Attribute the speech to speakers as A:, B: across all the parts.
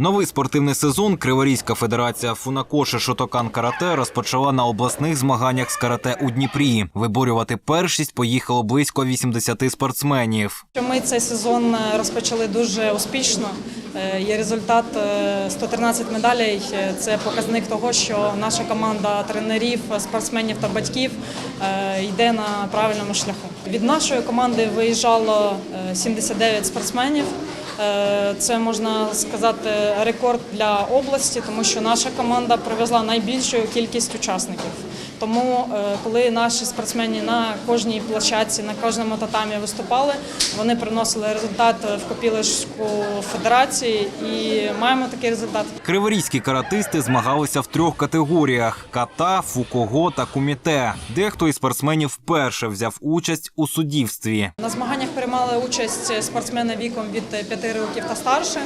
A: Новий спортивний сезон Криворізька федерація Фунакоши Шотокан Карате розпочала на обласних змаганнях з карате у Дніпрі. Виборювати першість поїхало близько 80 спортсменів.
B: Ми цей сезон е, розпочали дуже успішно. Е, Є результат е, 113 медалей. Е, Це показник того, що наша команда тренерів, спортсменів та батьків е, йде на правильному шляху. Від нашої команди виїжджало е, 79 спортсменів. Е, Це можна сказати рекорд для області, тому що наша команда привезла найбільшу кількість учасників. Тому, е, коли наші спортсмени на кожній площадці, на кожному татамі виступали, вони приносили результат в копілочку федерації і маємо такий результат.
A: Криворізькі каратисти змагалися в трьох категоріях: ката, фукого та куміте. Дехто із спортсменів вперше взяв участь у суддівстві.
B: На змаганнях приймали участь спортсмени віком від 5 років та старше.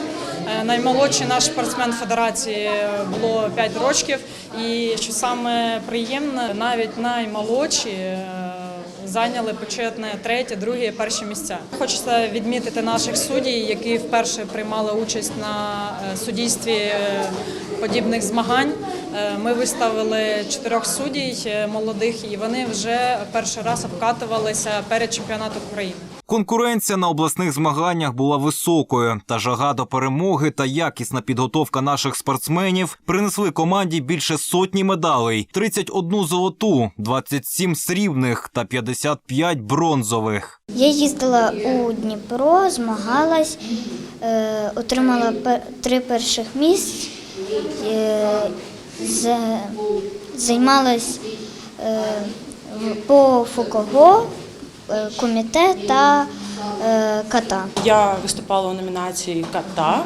B: Е, Наймолодший наш спортсмен федерації було 5 років. І що саме приємне, навіть наймолодші е, зайняли почетне третє, друге, і перші місця. Хочеться відмітити наших суддів, які вперше приймали участь на е, суддівстві е, подібних змагань. Е, Ми виставили чотирьох суддів е, молодих, і вони вже перший раз обкатувалися перед чемпіонатом України.
A: Конкуренція на обласних змаганнях була високою, та жага до перемоги та якісна підготовка наших спортсменів принесли команді більше сотні медалей: 31 золоту, 27 срібних та 55 бронзових.
C: Я їздила у Дніпро, змагалась, е, отримала три перших місць, е, займалась е, по фукого, е, комітет та е, ката.
D: Я виступала у номінації ката,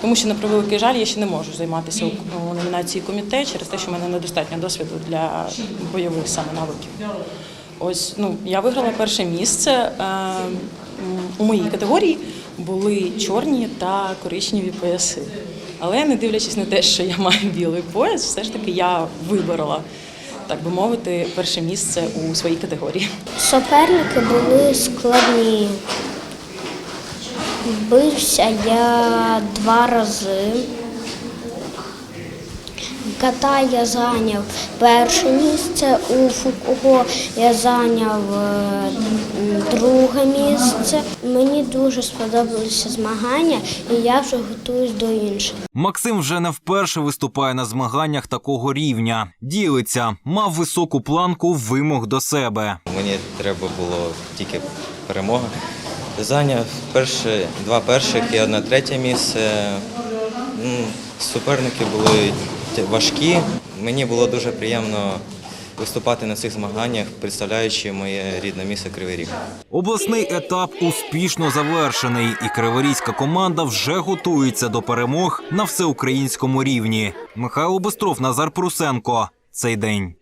D: тому що на превеликий жаль я ще не можу займатися у- номінації комітет через те, що в мене недостатньо досвіду для бойових саме навиків. Ось ну я виграла перше місце. Е, у моїй категорії були чорні та коричневі пояси. Але не дивлячись на те, що я маю білий пояс, все ж таки я виборола, так би мовити, перше місце у своїй категорії.
C: Суперники були складні. Бився я два рази. Ката я зайняв перше місце, у фукого я зайняв е, друге місце. Мені дуже сподобалися змагання, і я вже готуюсь до інших.
A: Максим вже не вперше виступає на змаганнях такого рівня. Ділиться, мав високу планку вимог до себе.
E: Мені треба було тільки перемога. Зайняв перші, два перших і одне третє місце. Суперники були важкі. Мені було дуже приємно виступати на цих змаганнях, представляючи моє рідне місто Кривий Ріг.
A: Обласний етап успішно завершений, і криворізька команда вже готується до перемог на всеукраїнському рівні. Михайло Бистров, Назар Прусенко. Цей день.